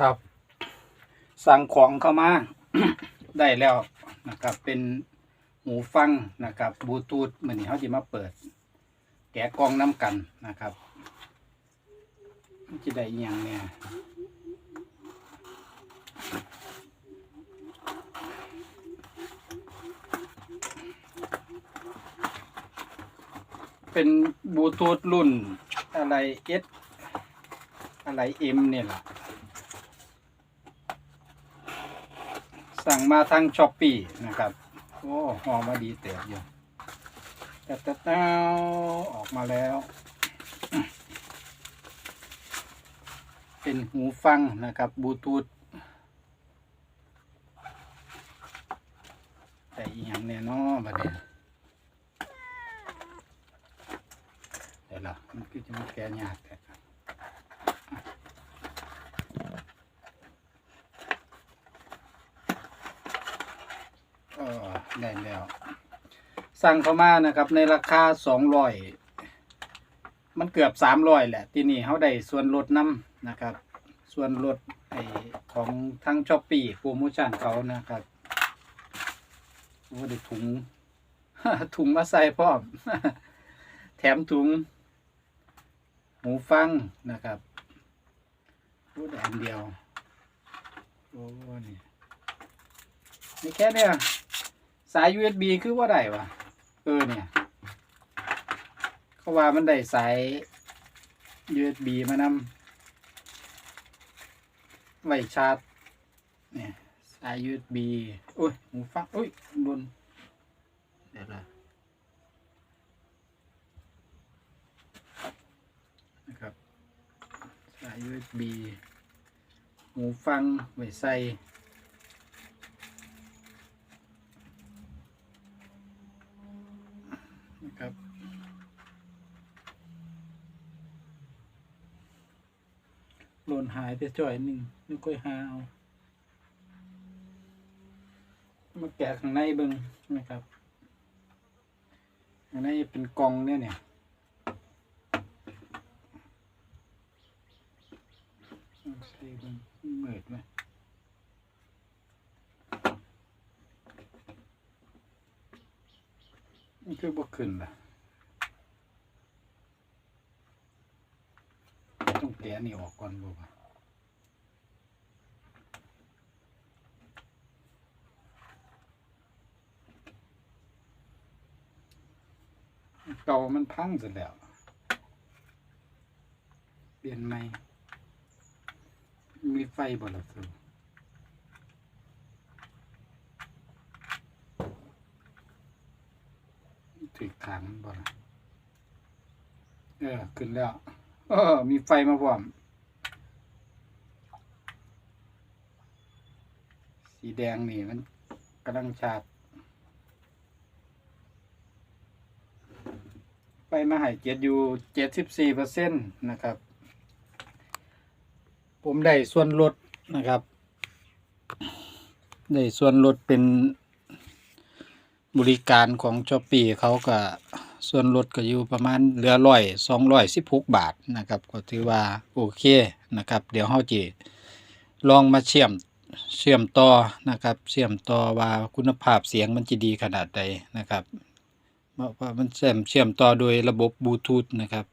ครับ สั่งของเข้ามา ได้แล้วนะครับ เป็นหูฟังนะครับบลูทูธเหมือนเขาจะมาเปิด แกะกล่องน้ำกันนะครับจะได้อหย่างเนี่ยเป็นบลูทูธรุ่นอะไรเอสอะไรเอ็มเนี่ยแหละ สั่งมาทางช้อปปี้นะครับ โอ้หอมมาดีเต๋ออยู่แต่แต่เต้าออกมาแล้ว เป็นหูฟังนะครับบลูทูธแต่อีหยังแน่นอนบัดนี้เดี๋ยวล่ะมันคือจะมาแก้ยากแต่ เออ ได้แล้ว สั่งเข้ามานะครับในราคาสองร้อยมันเกือบสามร้อยแหละ ที่นี่เขาได้ส่วนลดน้ำนะครับ ส่วนลดไอของทั้งช้อปปี้โปรโมชั่นเขานะครับว่าได้ถุง ถุงมาใส่พร้อม แถมถุง หูฟังนะครับพูดอันเดียว โอ้นี่นี่แค่เนี่ย สาย USB คือว่าได้วะเออเนี่ย เขาว่ามันได้สาย USB มานำไว้ชาร์จเนี่ยสาย USB โอ้ยหูฟังโอ้ยบนเดี๋ยวละนะครับสาย USB หูฟังไว้ใส่ นะ ครับ หล่นหายไปจ่อยหนึ่งนึกค่อยหาเอามาแกะข้างในเบิ้งนะครับข้างในเป็นกองเนี่ยเนี่ยใส่เบิ้งเมือดไหม นี่คือบ่ขึ้นล่ะต้องแกะนี่ออกก่อนบ่วะเก่ามันพังเสร็จแล้ว เปลี่ยนใหม่มีไฟบ่ล่ะสู ถือขังบ่ล่ะเออ ขึ้นแล้วเออ มีไฟมาพร้อม สีแดงนี่มันกำลังชาร์จไฟมาให้เจ็ดอยู่เจ็ดสิบสี่เปอร์เซ็นต์นะครับ ผมได้ส่วนลดนะครับ ได้ส่วนลดเป็น บริการของช้อปปี้เขาก็ส่วนลดก็อยู่ประมาณเหลือร้อยสองร้อยสิบหกบาทนะครับ ก็ถือว่าโอเคนะครับ เดี๋ยวเฮาจีลองมาเชื่อมเชื่อมต่อนะครับ เชื่อมต่อว่าคุณภาพเสียงมันจะดีขนาดใดนะครับเพราะว่ามันเชื่อมเชื่อมต่อโดยระบบบลูทูธนะครับ